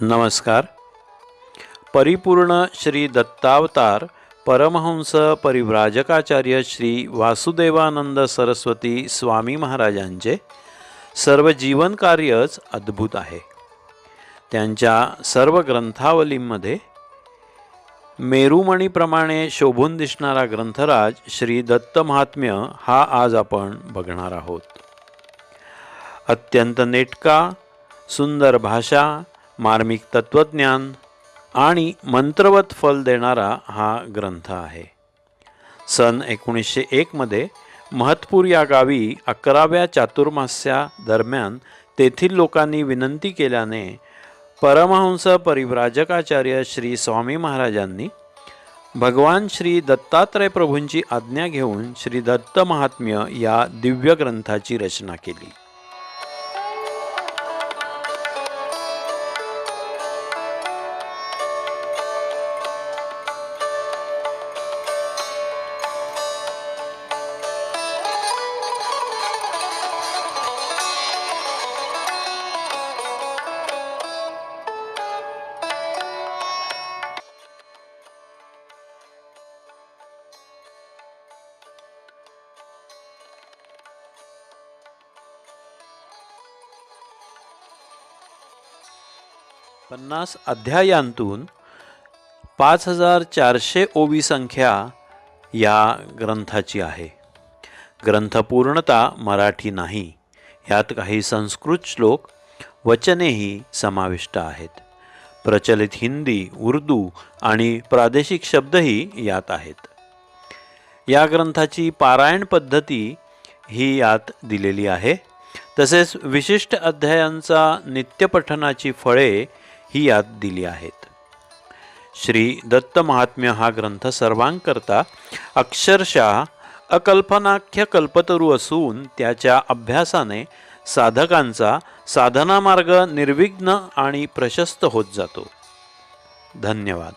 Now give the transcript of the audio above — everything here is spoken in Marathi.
नमस्कार. परिपूर्ण श्री दत्तावतार परमहंस परिव्राजकाचार्य श्री वासुदेवानंद सरस्वती स्वामी महाराजांचे सर्व जीवन कार्यच अद्भुत आहे. त्यांच्या सर्व ग्रंथावलींमध्ये मेरुमणीप्रमाणे शोभून दिसणारा ग्रंथराज श्री दत्त महात्म्य हा आज आपण बघणार आहोत. अत्यंत नेटका सुंदर भाषा मार्मिक तत्त्वज्ञान आणि मंत्रवत फल देणारा हा ग्रंथ आहे. सन एकोणीसशे एकमध्ये महत्पूर या गावी अकराव्या चातुर्मास्या दरम्यान तेथील लोकांनी विनंती केल्याने परमहंस परिव्राजकाचार्य श्री स्वामी महाराजांनी भगवान श्री दत्तात्रय प्रभूंची आज्ञा घेऊन श्री दत्त महात्म्य या दिव्य ग्रंथाची रचना केली. पन्नास अध्यायांतून पाच हजार चारशे ओवी संख्या या ग्रंथाची आहे. ग्रंथपूर्णता मराठी नाही. यात काही संस्कृत श्लोक वचनेही समाविष्ट आहेत. प्रचलित हिंदी उर्दू आणि प्रादेशिक शब्दही यात आहेत. या ग्रंथाची पारायण पद्धती ही यात दिलेली आहे. तसेच विशिष्ट अध्यायांचा नित्यपठनाची फळे ही यात दिली आहेत. श्री दत्त महात्म्य हा ग्रंथ सर्वांकरता अक्षरशः अकल्पनाख्य कल्पतरू असून त्याच्या अभ्यासाने साधकांचा साधनामार्ग निर्विघ्न आणि प्रशस्त होत जातो. धन्यवाद.